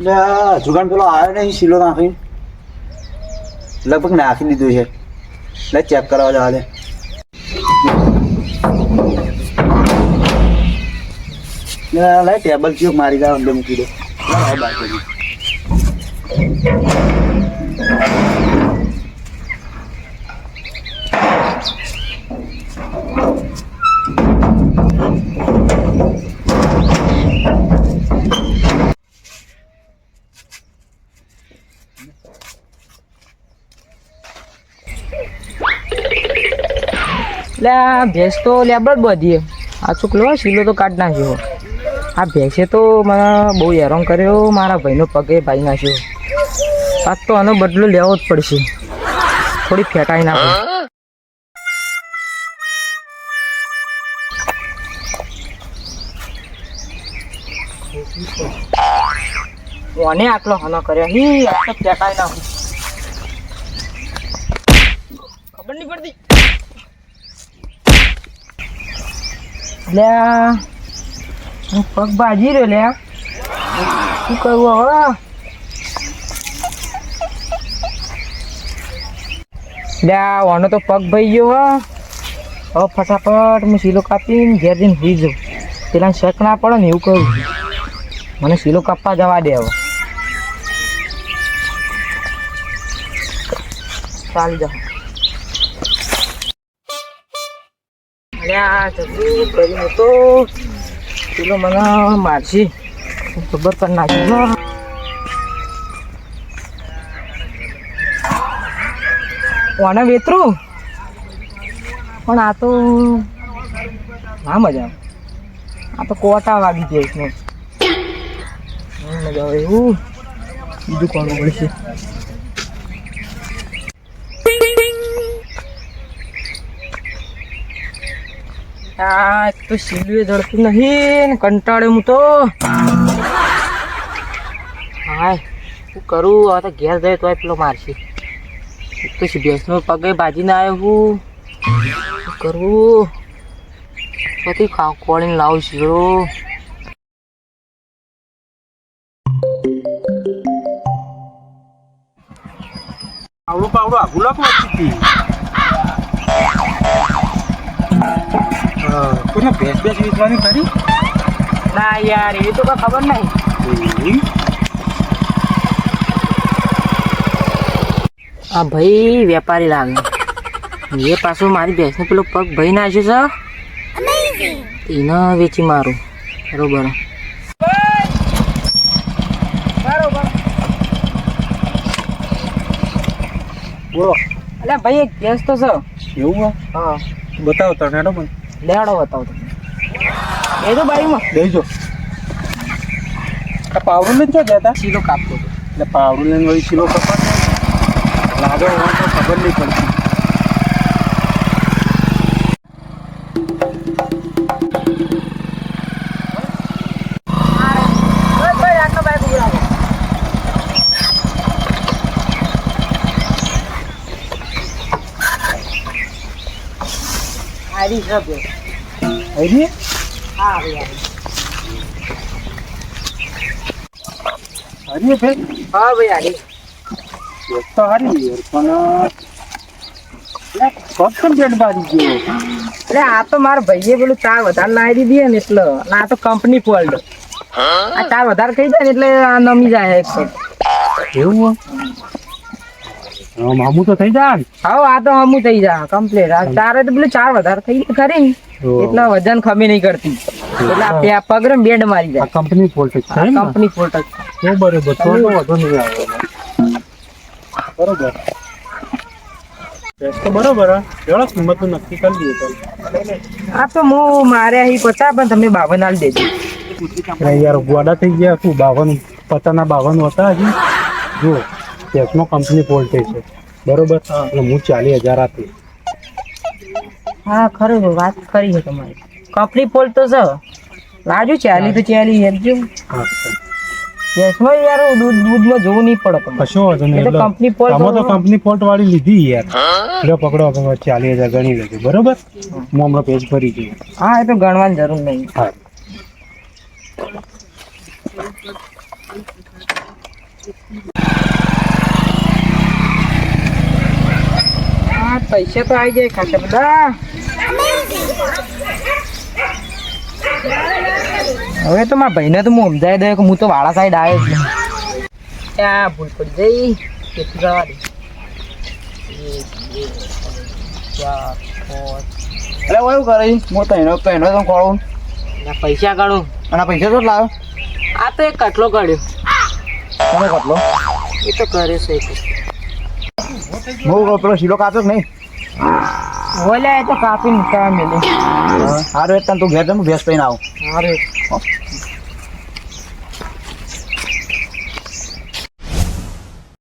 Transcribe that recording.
જુગાન પેલો આવ્યો નહીં, શીલો નાખી. લગભગ નાખી દીધું છે. એટલે ચેક કરવા જવા દે. ટેબલ ચીક મારી ગયા અંદર મૂકી દે. એટલે આ ભેંસ તો લેબડ બધી. આ છોકલો શીલો તો કાઢ નાખ્યો. આ ભેંસે તો મને બહુ હેરાન કર્યો, મારા ભાઈનો પગે ભાઈ નાખ્યો. આ તો આનો બદલો લેવો જ પડશે. થોડી ફેટાઈ નાખો. મને આટલો હનો કર્યો. હી આટલો ફેટાઈ નાખું. ખબર નહીં પડતી. લે. હું પગ ભાજી રહ્યો, લે. શું કરવું હવે? લે, ઓનો તો પગ ભાઈ ગયો હવે ફટાફટ હું સીલો કાપીને ઘેર જઈને સુઈ જાઉં. પેલા શેક ના પડે ને એવું કહું મને સીલો કાપવા જવા દે હવે. ચાલ પેલો મને મારશી. ખબર પણ નાખી કોને વેતરું? પણ આ તો ના મજા આ તો કોટા વાગી ગયો છે. મજા આવે એવું. બીજું કોણ પડશે આ તો સીલુએ જડતું નહીં કંટાળે હું તો. હા હું કરું? હવે તો ઘેર જાય તોય પેલો મારશે. પછી ભેંસનો પગે ના આવ્યો હું. કરવું પછી ખાવ કોળીને લાવું શીરો. આવડું પાવડું આઘું લાગુ કોઈને ભેંસ ભેંસ વેચવાની ખરી ના યાર એ તો કઈ ખબર નહીં. આ ભાઈ વેપારી લાગે. એ પાછું મારી ભેંસનો પેલો પગ ભાઈ નાખ્યો છે. એને વેચી મારું. બરોબર. બોલો. અલ્યા ભાઈ એક ભેંસ તો છે. એવું હો? હા. બતાવો તને મને. લેડો બતાવ તો. તો બાઈમાં દેજો. આ પાવડું લઈને છો જતા સીધો કાપતો હતો. એટલે પાવડું લઈને વળી કિલો કપાત લાગે તો ખબર નહીં પડતી. છે ભેંસ. હરી હા આવી. હરી ભાઈ હા ભાઈ હરી તો હરી પણ ગયો. એટલે આ તો મારા ભાઈએ પેલું ચાર વધારે લાવી દીધી ને એટલે આ તો કંપની ફોલ્ડ આ ચાર વધારે કઈ જાય ને એટલે આ નમી જાય એક એવું હો? તો થઈ જાય હા આ તો હમું થઈ જાય કમ્પ્લીટ તારે તો પેલું ચાર વધારે થઈ ખરી. એટલા વજન ખમી નહીં કરતી. એટલે આ પગરે બેડ મારી જાય. કંપની ફોલ્ટ છે કંપની ફોલ્ટ છે. બરોબર તો તો નહીં આવે. બરોબર. તો બરોબર ચલો કિંમત નક્કી કરી દઈએ આ તો હું મારે અહીં પચાસ પણ તમે બાવન આલી દેજો. યાર ગોડા થઈ ગયા શું? બાવન પચાના બાવન હતા હજી? જો ભેંસનો કંપની ફોલ્ટ છે. બરોબર? એટલે હું ચાલીસ હજાર આપી. હા ખરું વાત ખરી છે તમારી. કંપની ફોલ્ટ તો છે. લાજુ ચાલી તો ચાલી હેરજો હા. ગેસમાં યાર દૂધ દૂધમાં જોવું નહીં પડે કશો વાંધો નહીં કંપની ફોલ્ટ આમાં તો કંપની ફોલ્ટ વાળી લીધી યાર. લો પકડો પકડો ચાલીસ હજાર ગણી લેજો. બરોબર? હું હમણાં પેજ ભરી જઈએ હા એ તો ગણવાની જરૂર નહીં. હા. પૈસા તો આવી જાય ખાતે બધા. હવે તો મારા ભાઈને તો હું સમજાવી દઉં કે હું તો વાળા સાઈડ આવ્યો છું ત્યાં ભૂલ પડી જઈ કેટલી જવા દે. એટલે હું એવું કરે? હું તો એનો તો ના પૈસા કાઢો. અને પૈસા તો લાવ્યો. આ તો એક કટલો કાઢ્યો. તમે કટલો? એ તો કરે છે. હું પેલો શીલો કાચો જ નહીં. ઓલા તો કાપી મૂકવા મેલે સારું એક તું ઘેર જમ ભેસ પૈન આવ. સારું.